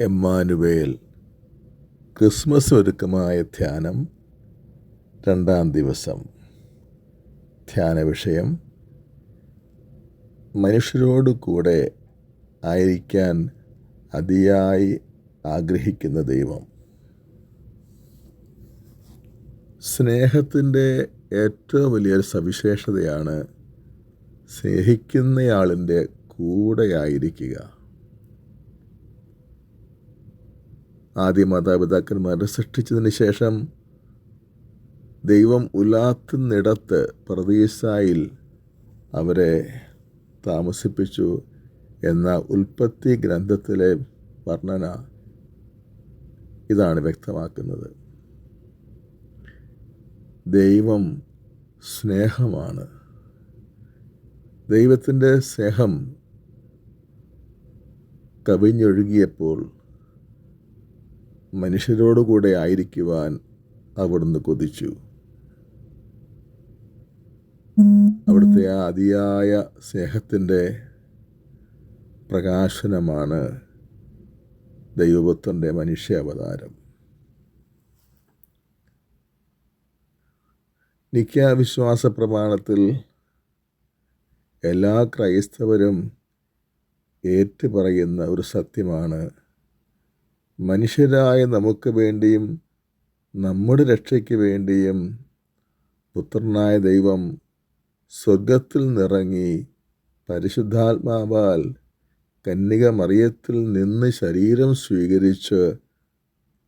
Emmanuel. Christmas ഒരുക്കമായ ധ്യാനം രണ്ടാം ദിവസം. ധ്യാന വിഷയം മനുഷ്യരോട് കൂടെ ആയിരിക്കാൻ അതിയായി ആഗ്രഹിക്കുന്ന ദൈവം. സ്നേഹത്തിന്റെ ഏറ്റവും വലിയൊരു സവിശേഷതയാണ് സ്നേഹിക്കുന്നയാളിന്റെ കൂടെയായിരിക്കുക. ആദ്യ മാതാപിതാക്കന്മാരെ സൃഷ്ടിച്ചതിന് ശേഷം ദൈവം ഉലാത്തുന്നിടത്ത് പ്രതീസായിൽ അവരെ താമസിപ്പിച്ചു എന്ന ഉൽപ്പത്തി ഗ്രന്ഥത്തിലെ വർണന ഇതാണ് വ്യക്തമാക്കുന്നത്. ദൈവം സ്നേഹമാണ്. ദൈവത്തിന്റെ സ്നേഹം കവിഞ്ഞൊഴുകിയപ്പോൾ മനുഷ്യരോടുകൂടെ ആയിരിക്കുവാൻ അവിടുന്ന് കൊതിച്ചു. അവിടുത്തെ ആ അതിയായ സ്നേഹത്തിന്റെ പ്രകാശനമാണ് ദൈവപുത്രന്റെ മനുഷ്യ അവതാരം നിത്യാവിശ്വാസ പ്രമാണത്തിൽ എല്ലാ ക്രൈസ്തവരും ഏറ്റുപറയുന്ന ഒരു സത്യമാണ് മനുഷ്യരായ നമുക്ക് വേണ്ടിയും നമ്മുടെ രക്ഷയ്ക്ക് വേണ്ടിയും പുത്രനായ ദൈവം സ്വർഗത്തിൽ നിറങ്ങി പരിശുദ്ധാത്മാവാൽ കന്യക മറിയത്തിൽ നിന്ന് ശരീരം സ്വീകരിച്ച്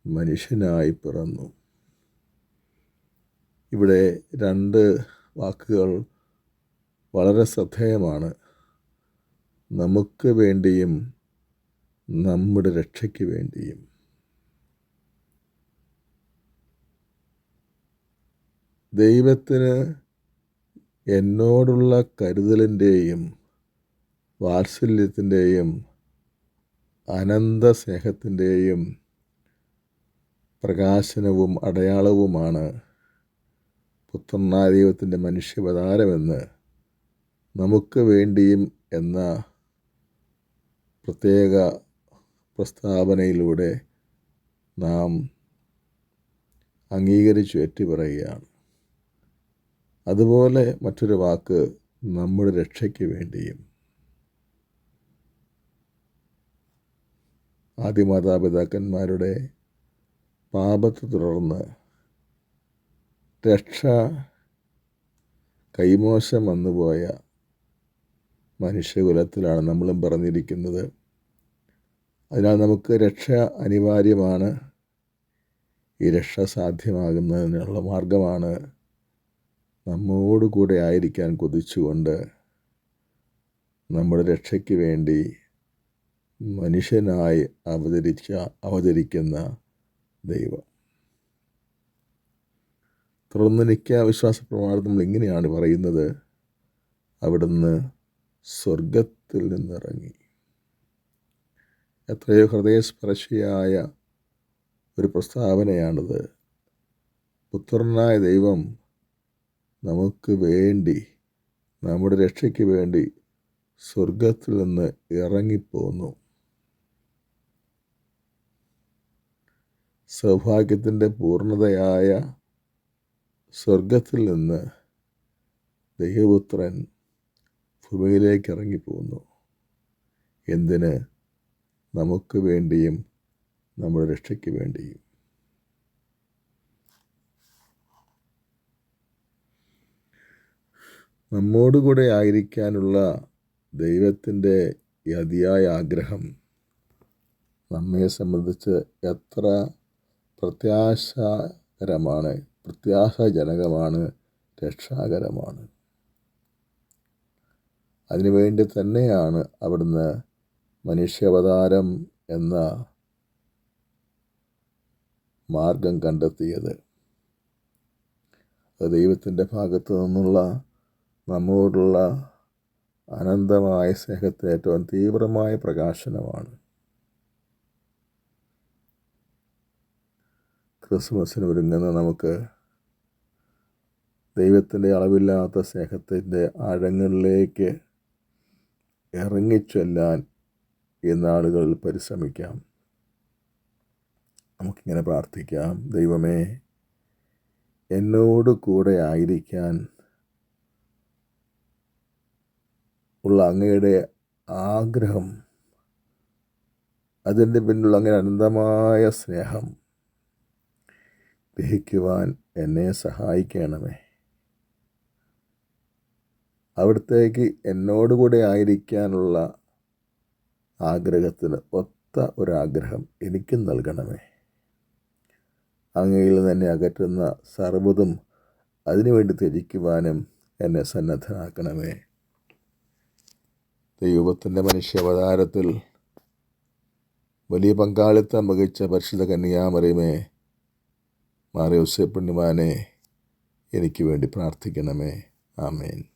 മനുഷ്യനായി പിറന്നു. ഇവിടെ രണ്ട് വാക്കുകൾ വളരെ ശ്രദ്ധേയമാണ്. നമുക്ക് വേണ്ടിയും നമ്മുടെ രക്ഷയ്ക്ക് വേണ്ടിയും. ദൈവത്തിന് എന്നോടുള്ള കരുതലിന്റെയും വാത്സല്യത്തിന്റെയും അനന്ത സ്നേഹത്തിന്റെയും പ്രകാശനവും അടയാളവുമാണ് പുത്രനായ ദൈവത്തിന്റെ മനുഷ്യവതാരമെന്ന് നമുക്ക് വേണ്ടിയും എന്ന പ്രത്യേക പ്രസ്താവനയിലൂടെ നാം അംഗീകരിച്ചു ഏറ്റുപറയുകയാണ്. അതുപോലെ മറ്റൊരു വാക്ക് നമ്മുടെ രക്ഷയ്ക്ക് വേണ്ടിയും ആദ്യ മാതാപിതാക്കന്മാരുടെ പാപത്തെ തുടർന്ന് രക്ഷ കൈമോശം വന്നുപോയ മനുഷ്യകുലത്തിലാണ് നമ്മളും പറഞ്ഞിരിക്കുന്നത് അതിനാൽ നമുക്ക് രക്ഷ അനിവാര്യമാണ്. ഈ രക്ഷ സാധ്യമാകുന്നതിനുള്ള മാർഗമാണ് നമ്മോടുകൂടെ ആയിരിക്കാൻ കൊതിച്ചുകൊണ്ട് നമ്മുടെ രക്ഷയ്ക്ക് വേണ്ടി മനുഷ്യനായി അവതരിച്ച അവതരിക്കുന്ന ദൈവം. തുടർന്ന് വിശ്വാസ പ്രമാണം നമ്മൾ ഇങ്ങനെയാണ് പറയുന്നത്. അവിടുന്ന് സ്വർഗത്തിൽ നിന്നിറങ്ങി. എത്രയോ ഹൃദയസ്പർശിയായ ഒരു പ്രസ്താവനയാണിത്. പുത്രനായ ദൈവം നമുക്ക് വേണ്ടി നമ്മുടെ രക്ഷയ്ക്ക് വേണ്ടി സ്വർഗത്തിൽ നിന്ന് ഇറങ്ങിപ്പോന്നു. സൗഭാഗ്യത്തിന്റെ പൂർണതയായ സ്വർഗത്തിൽ നിന്ന് ദൈവപുത്രൻ ഭൂമിയിലേക്ക് ഇറങ്ങിപ്പോന്നു. എന്തിന്? നമുക്ക് വേണ്ടിയും നമ്മുടെ രക്ഷയ്ക്ക് വേണ്ടിയും. നമ്മോടുകൂടെ ആയിരിക്കാനുള്ള ദൈവത്തിന്റെ അതിയായ ആഗ്രഹം നമ്മെ സംബന്ധിച്ച് എത്ര പ്രത്യാശകരമാണ് പ്രത്യാശാജനകമാണ് രക്ഷാകരമാണ്. അതിനുവേണ്ടി തന്നെയാണ് അവിടുന്ന് മനുഷ്യാവതാരം എന്ന മാർഗം കണ്ടെത്തിയത്. അത് ദൈവത്തിന്റെ ഭാഗത്തു നിന്നുള്ള നമ്മോടുള്ള അനന്തമായ സ്നേഹത്തെ ഏറ്റവും തീവ്രമായ പ്രകാശനമാണ്. ക്രിസ്മസിന് ഒരുങ്ങുന്ന നമുക്ക് ദൈവത്തിന്റെ അളവില്ലാത്ത സ്നേഹത്തിന്റെ ആഴങ്ങളിലേക്ക് ഇറങ്ങിച്ചെല്ലാൻ ഈ നാളുകളിൽ പരിശ്രമിക്കാം. നമുക്കിങ്ങനെ പ്രാർത്ഥിക്കാം. ദൈവമേ എന്നോട് കൂടെ ആയിരിക്കാൻ ഉള്ള അങ്ങയുടെ ആഗ്രഹം അതിന്റെ പിന്നിലുള്ള അങ്ങനെ അനന്തമായ സ്നേഹം ഗ്രഹിക്കുവാൻ എന്നെ സഹായിക്കണമേ. അവിടത്തേക്ക് എന്നോടുകൂടെ ആയിരിക്കാനുള്ള ആഗ്രഹത്തിന് ഒത്ത ഒരാഗ്രഹം എനിക്കും നൽകണമേ. അങ്ങയിൽ തന്നെ അകറ്റുന്ന സർവതും അതിനുവേണ്ടി ത്യജിക്കുവാനും എന്നെ സന്നദ്ധനാക്കണമേ. ദൈവത്തിന്റെ മനുഷ്യാവതാരത്തിൽ വലിയ പങ്കാളിത്തം വഹിച്ച പരിശുദ്ധ കന്യാമറിയമേ മാറിയോസെ പുണ്യമാനെ എനിക്ക് വേണ്ടി പ്രാർത്ഥിക്കണമേ. ആമേൻ.